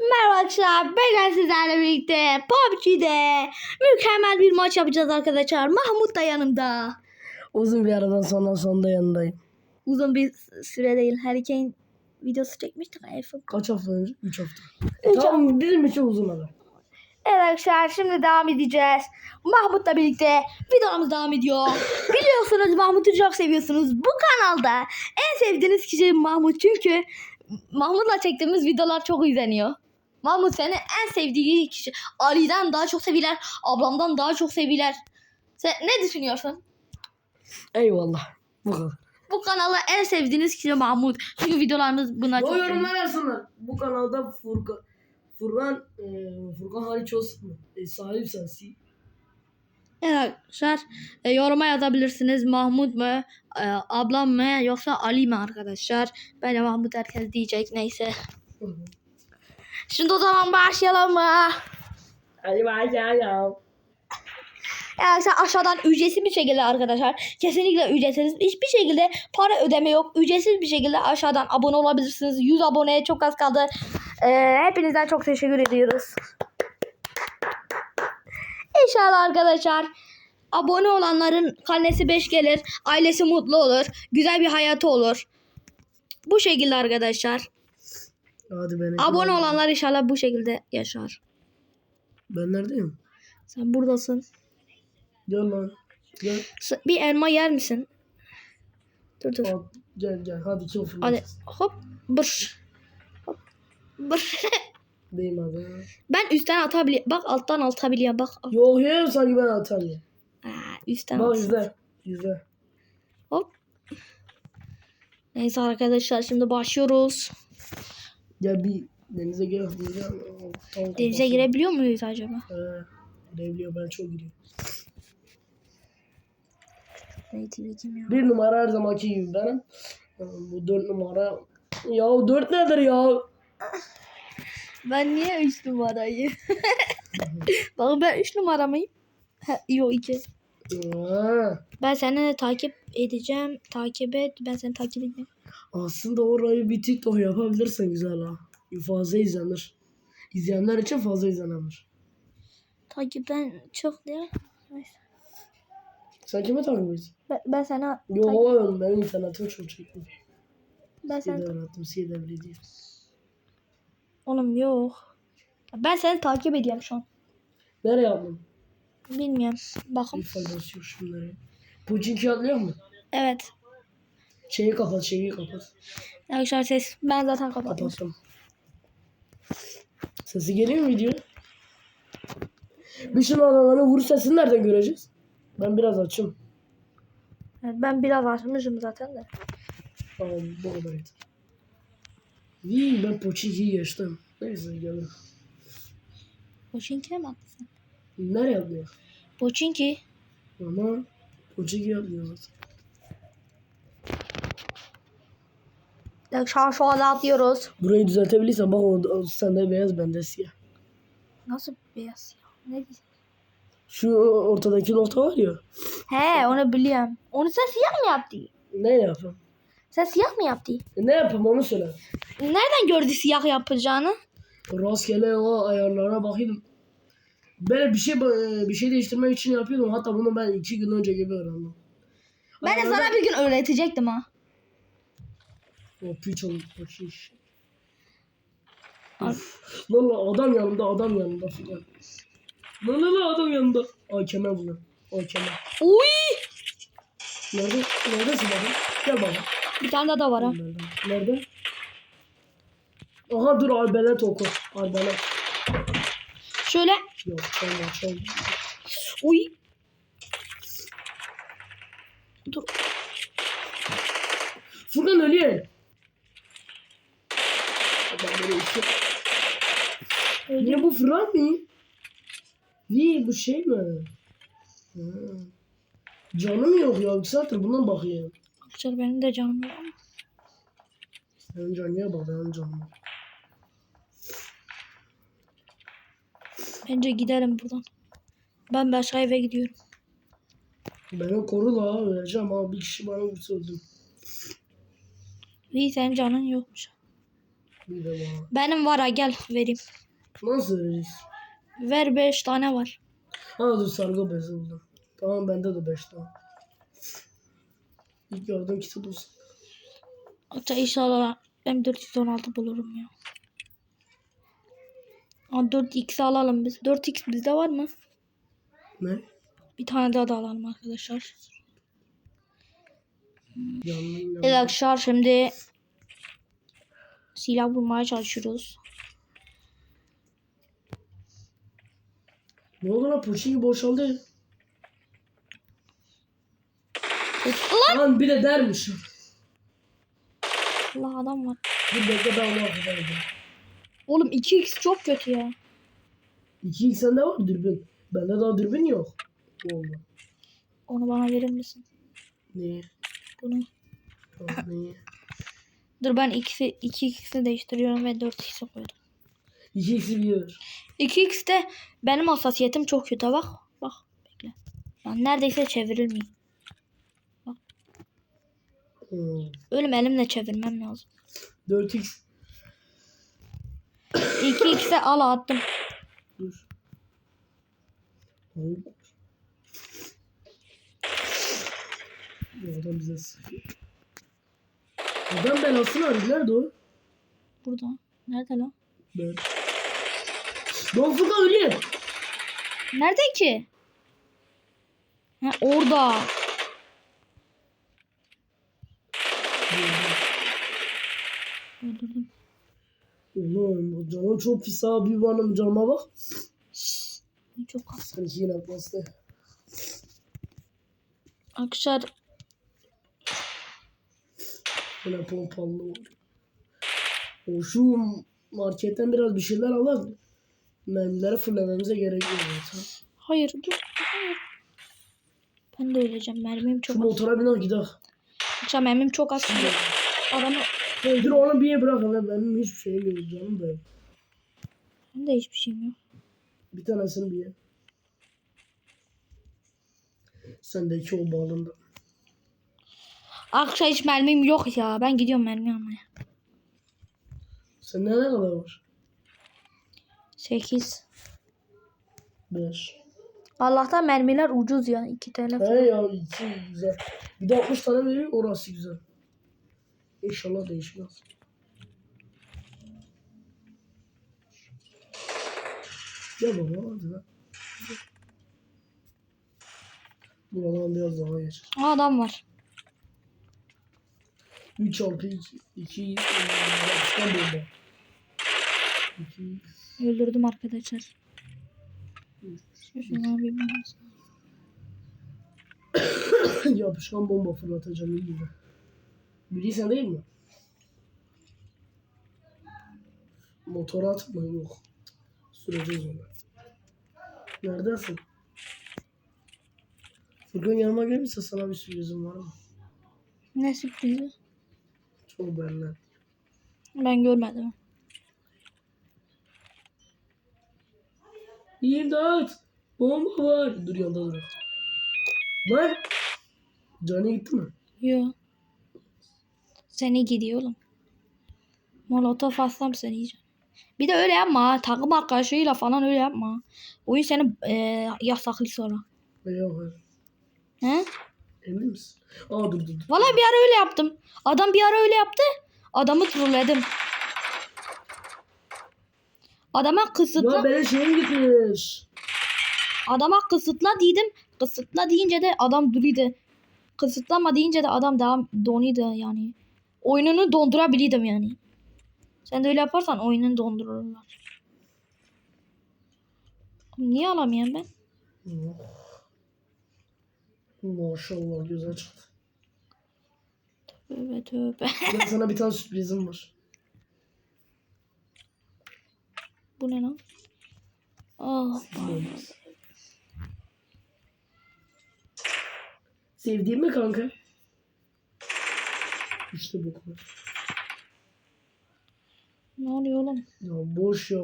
Merhaba arkadaşlar. Ben sizlerle birlikte PUBG'de mükemmel bir maç yapacağız arkadaşlar. Mahmut da yanımda. Uzun bir aradan sonra sonunda yanındayım. Uzun bir süre değil. Harry videosu çekmiştik. iPhone. Kaç hafta önce? 3 hafta. Üç tamam bizim için uzun ara. Evet arkadaşlar şimdi devam edeceğiz. Mahmut'la birlikte videomuz devam ediyor. Biliyorsunuz Mahmut'u çok seviyorsunuz. Bu kanalda en sevdiğiniz kişi Mahmut. Çünkü Mahmut'la çektiğimiz videolar çok izleniyor. Mahmut seni en sevdiği kişi. Ali'den daha çok seviler. Ablamdan daha çok seviler. Sen ne düşünüyorsun? Eyvallah. Bu kadar. Bu kanalda en sevdiğiniz kişi Mahmut. Çünkü videolarımız buna çok O yorumlar yazsınlar. Bu kanalda Furkan Furkan e, Furkan hariç olsun? E, sahip sensin. Evet arkadaşlar e, yoruma yazabilirsiniz. Mahmut mu, e, ablam mı yoksa Ali mi arkadaşlar? Ben de Mahmut herkes diyecek neyse. Şimdi o zaman başlayalım mı? Hadi başlayalım. Arkadaşlar aşağıdan ücretsiz bir şekilde arkadaşlar. Kesinlikle ücretsiz. Hiçbir şekilde para ödeme yok. Ücretsiz bir şekilde aşağıdan abone olabilirsiniz. 100 aboneye çok az kaldı. E, hepinizden çok teşekkür ediyoruz. İnşallah arkadaşlar abone olanların karnesi 5 gelir. Ailesi mutlu olur. Güzel bir hayatı olur. Bu şekilde arkadaşlar. Hadi ben. Abone olanlar inşallah bu şekilde yaşar. Ben neredeyim? Sen buradasın. Gel lan. Gel. Bir elma yer misin? Dur dur. Al, gel gel. Hadi kim fırlat? Hadi hop bır. Hop bır. Deyim hadi. ben üstten atabiliyorum. Bak alttan atabiliyorum. Bak. Yok ya sanki ben atarım. Aa, üstten Bak izle. İzle. Hop. Neyse arkadaşlar şimdi başlıyoruz. Gel bir denize gir Denize kafası- girebiliyor muyuz acaba? He. Girebiliyor ben çok giriyorum. Ya? Bir numara her zamanki gibi benim. Bu dört numara. Ya dört nedir ya? Ben niye 3 numarayı? Bak ben 3 numara mıyım? Ha, yok 2. Ben seni takip edeceğim. Takip et. Ben seni takip edeceğim. Aslında orayı bir TikTok yapabilirsen güzel ha. Fazla izlenir. İzleyenler için fazla izlenir. Takipten çok diye. Neyse. Sen kime takip ediyorsun? Ben, ben sana Yo oğlum benim internetim çok çekiyor. ben Siyede öğrettim. Siyede bile değil. oğlum yok. Ben seni takip ediyorum şu an. Nereye yaptın? Bilmiyorum. Bakın. Bir faydası yok şunları. Puçinki atlıyor mu? Evet. Şeyi kapat, şeyi kapat. Arkadaşlar ses. Ben zaten kapattım. Kapattım. Sesi geliyor mu video? Bir şunu adamların vur sesini nereden göreceğiz? Ben biraz açım. Evet, Ben biraz açmışım zaten de. Tamam bu kadar yeter. Vii ben Poçinki'yi geçtim. Neyse gelin. Poçinki'ye mi attın sen? Nereye atlıyor? Poçinki. Ama Poçinki atlıyor zaten. Ya Şu an şu anda atlıyoruz. Burayı düzeltebilirsen bak o, sende beyaz bende siyah. Nasıl beyaz ya? Ne diyeyim? Şu ortadaki nokta var ya. He onu biliyorum. Onu sen siyah mı yaptı? Ne yapayım? Sen siyah mı yaptı? E, ne yapayım onu söyle. Nereden gördü siyah yapacağını? Rastgele o ayarlara bakayım. Böyle bir şey bir şey değiştirmek için yapıyordum. Hatta bunu ben iki gün önce gibi öğrendim. Ben de sana bir gün öğretecektim ha. O piç oldu. o şiş. Lan lan adam yanında adam yanında filan. Lan lan lan adam yanında. Ay kemer bunu. Ay kemer. Uy! Nerede? Neredesin adam? Gel bana. Bir tane daha var ha. Nerede? Nerede? Aha dur arbelet oku. Arbelet. Şöyle. Yok çalma çalma. Uy. Dur. Furkan ölüyor. Adam böyle iki. Niye bu Furkan mı? Vi bu şey mi? Ha. Canı mı yok ya? Bir saattir bundan bakıyor. Arkadaşlar benim de canım ama. Benim canıya bak benim canım. Bence gidelim buradan. Ben başka eve gidiyorum. Beni koru la öleceğim ama bir kişi bana öldüm. İyi senin canın yokmuş. Bir de bana. Benim var ha gel vereyim. Nasıl veririz? Ver 5 tane var. Ha dur sargı bezi buldum. Tamam bende de 5 tane. İlk yardım kiti bulsun. Hatta inşallah ben 416 bulurum ya. Aa, 4x alalım biz. 4x bizde var mı? Ne? Bir tane daha da alalım arkadaşlar. Evet arkadaşlar şimdi silah bulmaya çalışıyoruz. Ne oldu lan poçinki boşaldı. Lan! Lan bir de dermiş. Allah adam var. Bir bekle ben onu. Oğlum 2x çok kötü ya. 2 ilk sende var dürbün. Bende daha dürbün yok. Oldu. Onu bana verir misin? Niye? Bunu. Tamam niye? Dur ben 2'si 2x'i değiştiriyorum ve 4x'i koydum. 2 x'i bir yer. 2x'te benim hassasiyetim çok kötü bak. Bak bekle. Ben neredeyse çevirilmeyeyim. Hmm. Ölüm elimle çevirmem lazım. 4x. 2x'e al attım. Dur. Adam bize sıkıyor. Adam belasını arıyor. Nerede o? Burada. Nerede lan? Ben. Don Furkan ölüyor. Nerede ki? Ha orada. Öldürdüm. Oğlum canım çok pis abi. Benim canıma bak. Çok. Sen yine bastı. Arkadaşlar Yine pompalı. O şu marketten biraz bir şeyler alalım. Mermileri fırlamamıza gerek yok zaten. hayır dur. Hayır. Ben de öleceğim. Mermim Şu çok az. motora biner gidelim. Arkadaşlar mermim çok az. Adamı Dur onu bir bırak hele benim hiçbir şeyim yok canım be. ben de hiçbir şeyim yok. Bir tanesini bir ye. Sendeki o bağlında. Arkadaşlar hiç mermim yok ya. Ben gidiyorum mermi almaya. Sende ne kadar var? 8. 5. Allah'tan mermiler ucuz ya. 2 TL He falan. ya iki güzel. Bir de 60 tane veriyor orası güzel. İnşallah değişmez. Gel baba hadi lan. Buradan biraz daha geçer. Aa, adam var. 3 6 2 2 yapışkan bomba. 2 Öldürdüm arkadaşlar. Şuna bir yapışkan bomba fırlatacağım iyi gibi. Biri sen değil mi? Motora atma yok. Süreceğiz onu. Neredesin? Furkan yanıma gelirse sana bir sürprizim var mı? Ne sürprizi? Çok belli. Ben görmedim. İmdat! Bomba var. Dur yanında dur. Lan! Cani gitti mi? Yo. Seni gidiyor oğlum. Molotof atsam seni yiyeceğim. Bir de öyle yapma. Takım arkadaşıyla falan öyle yapma. Oyun seni e, yasaklı sonra. Yok. He? Emin misin? Aa dur dur. dur. Valla bir ara öyle yaptım. Adam bir ara öyle yaptı. Adamı trolledim. Adama kısıtla, Ya benim şeyim gitmiş. adama kısıtla dedim. Kısıtla deyince de adam duruydu. Kısıtlama deyince de adam devam donuydu yani. Oyununu dondurabiliydim yani. Sen de öyle yaparsan oyununu dondururlar. Niye alamıyorum ben? Maşallah güzel çıktı. Tövbe tövbe. Ben sana bir tane sürprizim var. Bu ne lan? Ah, Sevdiğin mi kanka? İşte bu kadar. ne oluyor oğlum? Ya boş ya.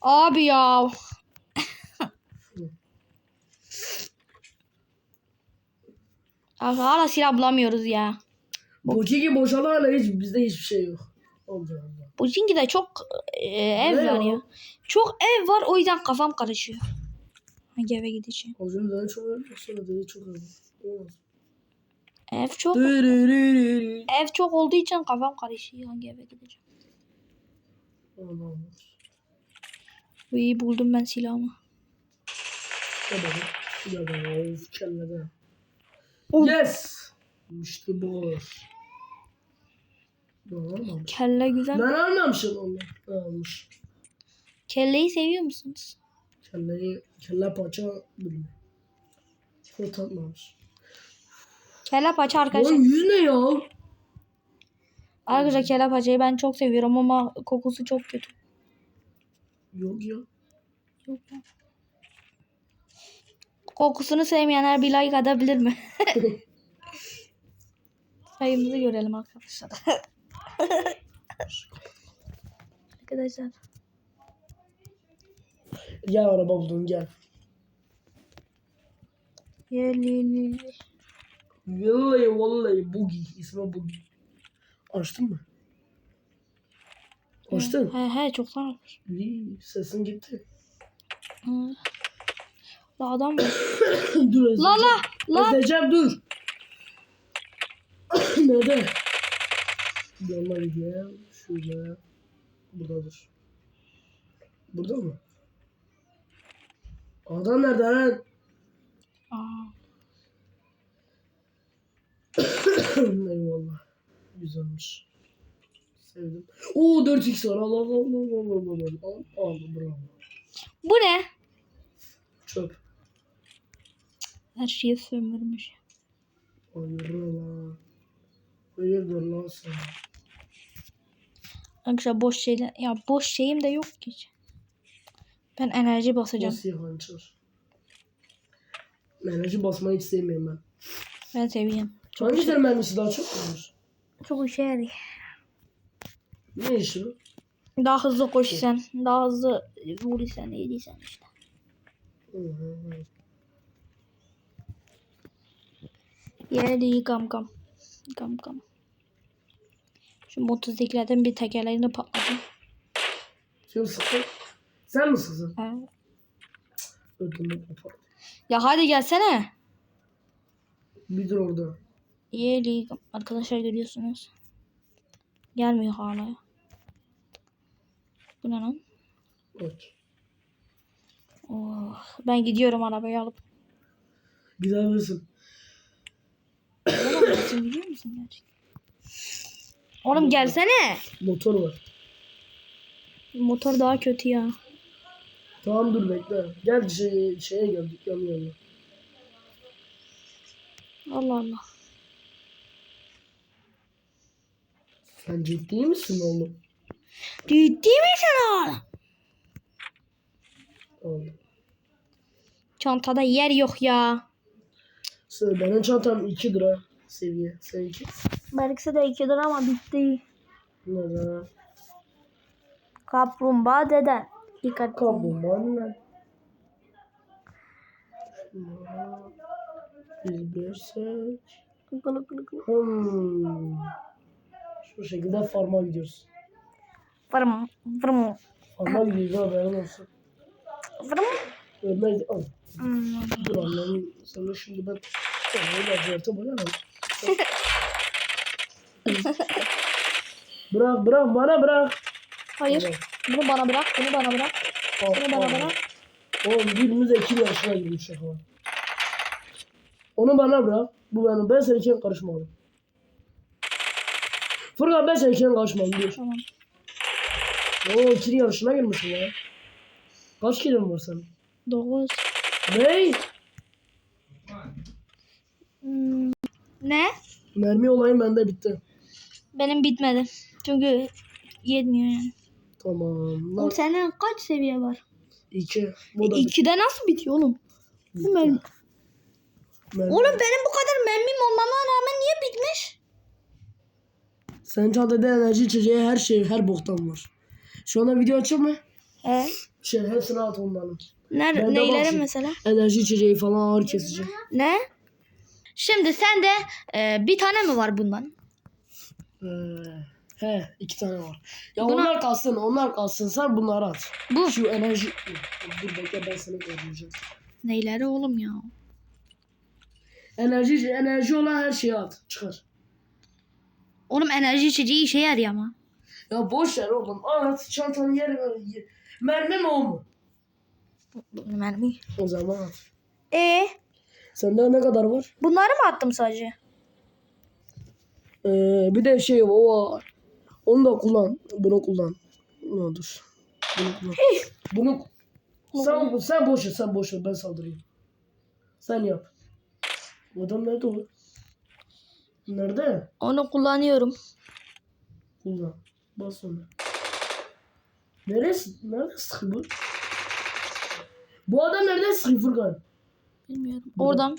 Abi ya. Abi hala silah bulamıyoruz ya. Boşalı hala hiç bizde hiçbir şey yok. Allah Allah. Bu de çok e, ev Ne var ya? ya. Çok ev var o yüzden kafam karışıyor. Hangi eve gideceğim? Önce daha çok öyle sonra daha çok öyle. Olmaz. Ev çok ev çok olduğu için kafam karışıyor. Hangi eve gideceğim? Allah. İyi buldum ben silahımı. Hadi. Ya da of kellede. Of. Yes. İşte bu. Ben. Kelle güzel. Ben almamışım onu. Ben almış. Kelleyi seviyor musunuz? Kelleyi, kelle paça bilmiyorum. Çok tatmamış. Kelle paça arkadaşlar. Lan yüz ne ya? Arkadaşlar kelle paçayı ben çok seviyorum ama kokusu çok kötü. Yok ya. Yok ya. Kokusunu sevmeyenler bir like atabilir mi? Sayımızı görelim arkadaşlar. arkadaşlar. Gel araba buldum gel. Yerli. Vallahi vallahi Bugi. İsmi Bugi. Açtın mı? Açtın. He he çok sağ ol. İyi, sesin gitti. Hı. La adam dur Ezeceğim. La la la. Ezeceğim dur. Nerede? Yanına gideyim. Şöyle. Buradadır. Burada mı? Adam nerede lan? Aa, Eyvallah. Güzelmiş. Sevdim. Oo 4x var. Allah Allah Allah Allah Allah Allah. Al, al, bravo. Bu ne? Çöp. Her şeyi sömürmüş. Hayır lan. Hayırdır lan sen? Arkadaşlar boş şeyler. Ya boş şeyim de yok ki. Ben enerji basacağım. Nasıl hançer? Enerji basmayı hiç sevmiyorum ben. Ben seviyorum. Hangi mermisi daha çok olmuş? Çok işe yarıyor. Ne işi bu? Daha hızlı koşsan, daha hızlı vurursan, yediysen işte. Yedi gam gam. Gam gam. Şu motosikletin bir tekerleğini patladı. Kim sıktı? Sen mi sıktın? Ödümü kopar. Ya hadi gelsene. Bir dur orada. Gam. Arkadaşlar görüyorsunuz. Gelmiyor hala. Bu ne lan? Bak. Oh, ben gidiyorum arabayı alıp. Güzel misin? Oğlum gidiyor musun gerçekten? Oğlum gelsene. Motor var. Motor daha kötü ya. Tamam dur bekle. Gel şey, şeye gel dükkanın yanına. Allah Allah. Sen ciddi misin oğlum? Ciddi misin oğlum? Oğlum. Çantada yer yok ya. Sen- Benim çantam 2 lira seviye. Seninki? Belki de 2 lira ama bitti. Ne Kaplumbağa deden. Dikkat. Kaplumbağa ne? Biz bilirsek. Gılı gılı gılı. Hmm. Şu şekilde farma gidiyoruz. Vırım vırım Farma gidiyoruz haberin olsun. vırım. Ölmez. Al. Hmm. Dur annem sana şimdi ben da ziyarete boyarım. bırak bırak bana bırak. Hayır. Bunu bana bırak. Bunu bana bırak. Al, Bunu bana bırak. Oğlum birimiz iki yaşına girmiş şaka. Onu bana bırak. Bu benim. Ben seninkine karışmam. Furkan ben seninkine karışmam. Dur. Tamam. Oo ikili yarışına girmişsin ya. Kaç kilon var senin? 9. Ne? Hmm. Ne? Mermi olayım bende bitti. Benim bitmedi. Çünkü yetmiyor yani. Tamam. Lan Oğlum senden kaç seviye var? iki. Bu da bitti. İkide nasıl bitiyor oğlum? Bu mermi- Mermi. Oğlum benim bu kadar mermim olmama rağmen niye bitmiş? Senin çantada enerji içeceği her şey, her boktan var. Şu anda video açıyor mu? He. Şey hepsini at onların. Ner Ben de neylerim bakayım. mesela? Enerji içeceği falan ağır kesici. Ne? Şimdi sende e, bir tane mi var bundan? Ee, He iki tane var. Ya Buna- onlar kalsın onlar kalsın sen bunları at. Bu. Şu enerji... Dur bekle ben sana koyacağım. Neyleri oğlum ya? Enerji, enerji olan her şeyi at. Çıkar. Oğlum enerji içeceği işe yarıyor ama. Ya boş ver oğlum. At çantanı yer ver. ye- Mermi mi o mu? Mermi. O zaman at. E Sende ne kadar var? bunları mı attım sadece? Ee, bir de şey o var. Onu da kullan. Bunu kullan. Ne dur. Bunu kullan. Bunu sen, sen boş ver, sen boş ver. Ben saldırayım. Sen yap. Bu adam nerede o? Nerede? Onu kullanıyorum. Kullan. Bas onu. Neresi? Nerede sıkı bu? Adam nerede sıkı Furkan? Bilmiyorum. Oradan.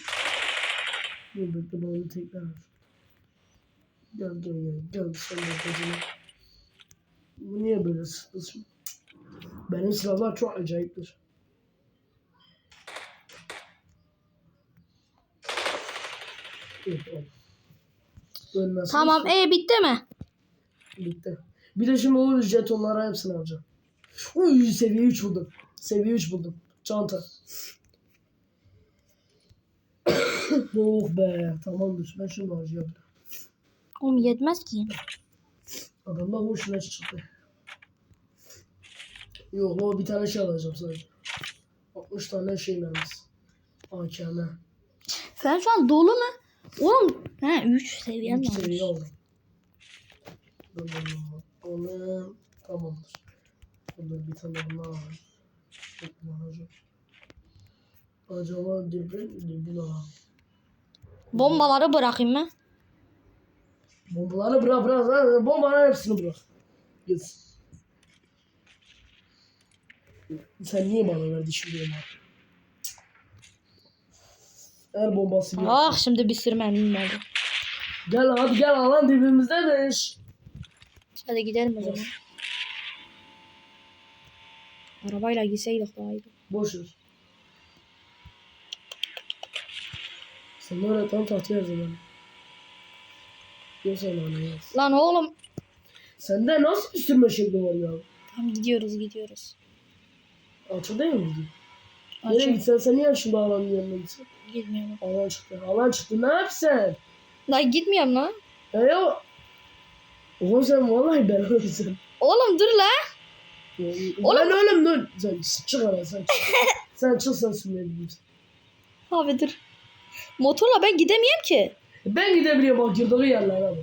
Dur bekle bana tekrar. Gel gel gel. Gel sen de kocana. Bu niye böyle sıkılsın? Benim silahlar çok acayiptir. Evet, evet. Tamam e bitti mi? Bitti. Bir de şimdi o jetonlara hepsini alacağım. Uy seviye 3 buldum. Seviye 3 buldum. Çanta. oh be tamamdır. Ben şunu harcayabilirim. Oğlum yetmez ki. Adamda hoşuna çıktı. Yok o bir tane şey alacağım sadece. 60 tane şey mermisi. AKM. Sen şu an dolu mu? Oğlum he 3 seviyen 3 var. seviye aldım. Dur, dur, dur. Onu tamamdır. Dur bir tane bundan alalım. Kullanacağım. Acaba dürbün, dürbün alalım. Bombaları bırakayım mı? Bombaları bırak bırak. lan, Bombaların hepsini bırak. Git. Sen niye bana verdin şimdi onu? Her bombası bir. Ah şimdi bir mermim oldu. Gel hadi gel alan dibimizde de iş. Hadi gidelim o zaman. Arabayla gitseydik daha iyiydi. Boş ver. Sen öyle tam tahtaya yaz bana. Yoksa bana yaz. Lan oğlum. Sende nasıl bir sürme şekli var ya? Tamam gidiyoruz gidiyoruz. Açı değil mi gidiyor? Nereye gitsen sen niye şimdi alanın yanına gitsen? Gitmiyorum. Alan çıktı. Alan çıktı ne yapsın? Lan gitmiyorum lan. E yo. Oğlum sen vallahi ben ölürsün. Oğlum dur la. Oğlum. Ben ölüm dur. Sen çık ara sen çık. sen çık sen sürmeyebilirsin. Abi dur. Motorla ben gidemiyorum ki. Ben gidebiliyorum bak girdiği yerlere bak.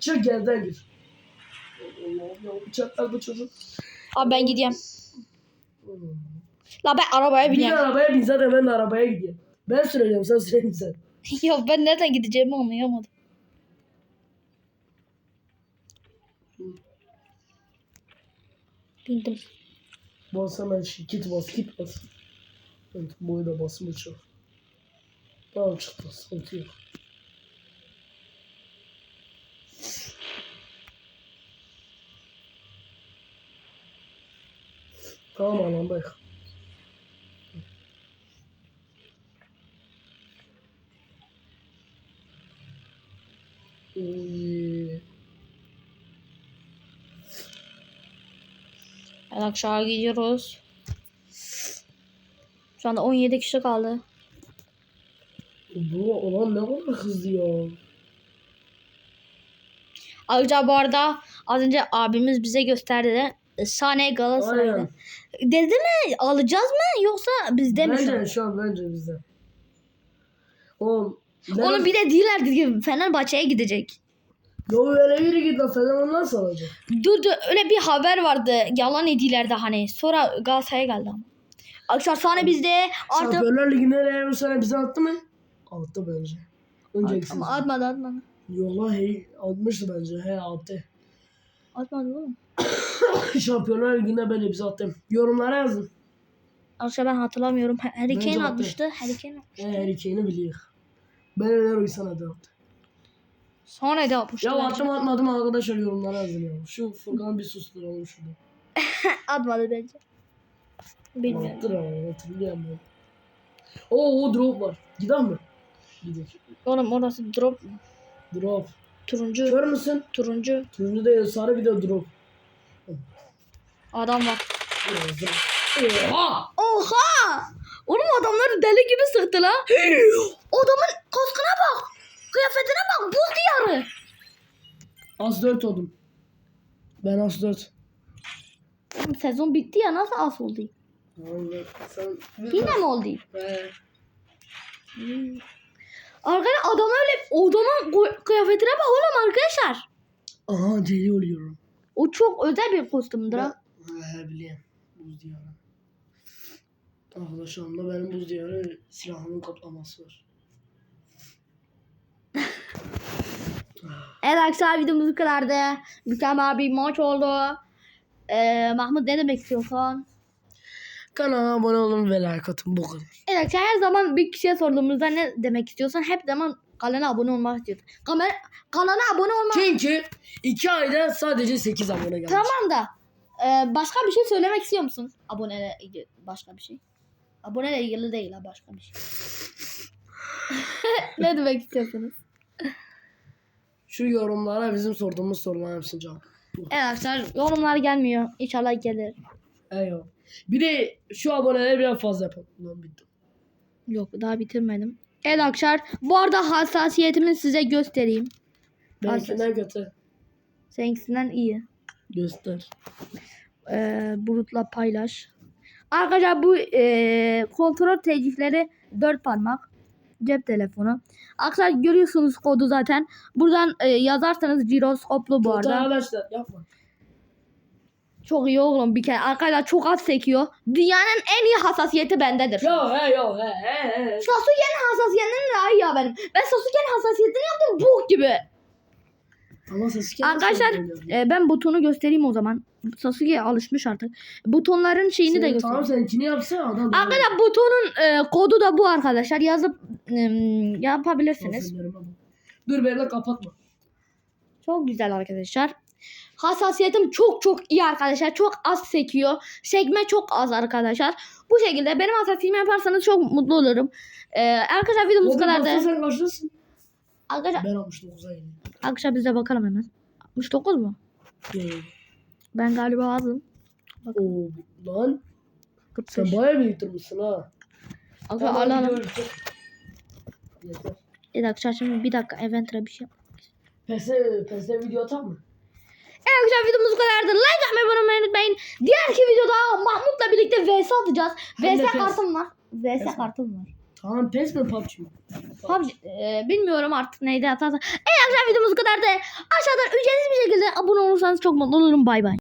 Çık yerden gir. Allah'ım ya bıçaklar bu çocuk. Abi ben gideyim. La ben arabaya Bir bineyim. arabaya bin zaten ben de arabaya gidiyorum. Ben süreceğim sen süremeyeceksin. ya ben nereden gideceğimi anlayamadım. Bindim. Bas hemen kit bas kit bas. Evet boyu da basmış çok. Tamam çıktı sıkıntı yok. Tamam alandayız. Ben aşağı gidiyoruz. Şu anda 17 kişi kaldı. Bu olan ne kadar hızlı ya. Ayrıca bu arada az önce abimiz bize gösterdi de e, Sane Galatasaray'da. Aynen. Dedi mi alacağız mı yoksa bizde mi? Bence şu an bence bizde. Oğlum. Ne- Onun bir de değiller dedi Fenerbahçe'ye gidecek. Yo öyle yürü git lan falan nasıl alacak? Dur dur öyle bir haber vardı yalan edilerdi hani sonra Galatasaray'a geldi ama. Arkadaşlar Sane bizde artık Şampiyonlar Ligi'ne Real bu sene bize attı mı? Attı bence. Önceki ama atmadı atmadı. Yolla hey atmıştı bence. He attı. Atmadı oğlum. Şampiyonlar Ligi'ne böyle bize attı. Yorumlara yazın. Arkadaşlar ben hatırlamıyorum. Harry Kane atmıştı. Harry Kane atmıştı. He Harry Kane'i biliyor. Ben neler uysan attı. Sonra da atmıştı. Ya attım atmadım arkadaşlar yorumlara yazın ya. Şu Furkan bir susturalım şurada. Atmadı bence. Bilmiyorum. Attır ama hatırlayamam ben. Oo o drop var. Gidelim mi? Gidelim. Oğlum orası drop mu? Drop. Turuncu. Kör müsün? Turuncu. Turuncu değil sarı bir de drop. Adam var. Oha! Oha! Oğlum adamları deli gibi sıktı la. Adamın kaskına bak. Kıyafetine bak. Buz diyarı. As 4 oldum. Ben as 4. Oğlum Sezon bitti ya nasıl as oldu? Vallahi sen... Yine mi oldu? He. Arkadaşlar adam öyle adamın kı- kıyafetine bak oğlum arkadaşlar. Aha deli oluyorum. O çok özel bir kostümdür ha. He biliyorum. Buz diyarı. Arkadaşlarımda benim buz diyarı silahımın kaplaması var. Evet arkadaşlar videomuz bu kadardı. Mükemmel bir maç oldu. Ee, Mahmut ne demek istiyorsun? Kanala abone olun ve like atın bu kadar. Evet arkadaşlar her zaman bir kişiye sorduğumuzda ne demek istiyorsan hep zaman kanala abone olmak istiyorsun. Kamera, kanala abone olmak Çünkü 2 ayda sadece 8 abone gelmiş. tamam da e, başka bir şey söylemek istiyor musun? İlgili başka bir şey. Aboneyle ilgili değil ha başka bir şey. ne demek istiyorsunuz? Şu yorumlara bizim sorduğumuz soruların hepsini cevap. Evet arkadaşlar yorumlar gelmiyor. İnşallah gelir. Eyvallah. Bir de şu aboneleri biraz fazla yapalım. Lan bitti. Yok daha bitirmedim. Evet arkadaşlar bu arada hassasiyetimi size göstereyim. Benimkinden kötü. Seninkisinden iyi. Göster. Ee, bulutla paylaş. Arkadaşlar bu ee, kontrol tercihleri dört parmak. Cep telefonu. Arkadaşlar görüyorsunuz kodu zaten. Buradan ee, yazarsanız jiroskoplu bu Kötü arada. arkadaşlar yapma. Çok iyi oğlum bir kere. Arkadaşlar çok az sekiyor. Dünyanın en iyi hassasiyeti bendedir. Yo he yo he he he. Sasuke'nin hassasiyetinin daha iyi ya benim. Ben Sasuke'nin hassasiyetini yaptım bok gibi. Sasuke Arkadaşlar e, ben butonu göstereyim o zaman. Sasuke alışmış artık. Butonların şeyini de göstereyim. tamam seninkini yapsana adam. Arkadaşlar butonun e, kodu da bu arkadaşlar. Yazıp e, yapabilirsiniz. Dur beni kapatma. Çok güzel arkadaşlar. Hassasiyetim çok çok iyi arkadaşlar. Çok az sekiyor. Sekme çok az arkadaşlar. Bu şekilde benim hassasiyetimi yaparsanız çok mutlu olurum. E, arkadaşlar videomuz kadardı. baksa sen? Arkadaşlar, Ben 69'a indim. arkadaşlar biz de bakalım hemen. 69 mu? Yo. Ben galiba azım. Oo lan 45. sen bayağı bir yitirmişsin ha. Videoyu çek. Yeter. Evet arkadaşlar şimdi bir dakika Eventra bir şey. Pese, pese video atar mı? Evet arkadaşlar videomuz bu kadardı. Like atmayı abone olmayı unutmayın. Diğerki videoda Mahmut'la birlikte VS atacağız. Hem de VS PES. kartım var. VS PES. kartım var. Tamam pes mi PUBG mi? PUBG, e, bilmiyorum artık neydi atarsa. Evet arkadaşlar videomuz bu kadardı. Aşağıdan ücretsiz bir şekilde abone olursanız çok mutlu olurum. Bay bay.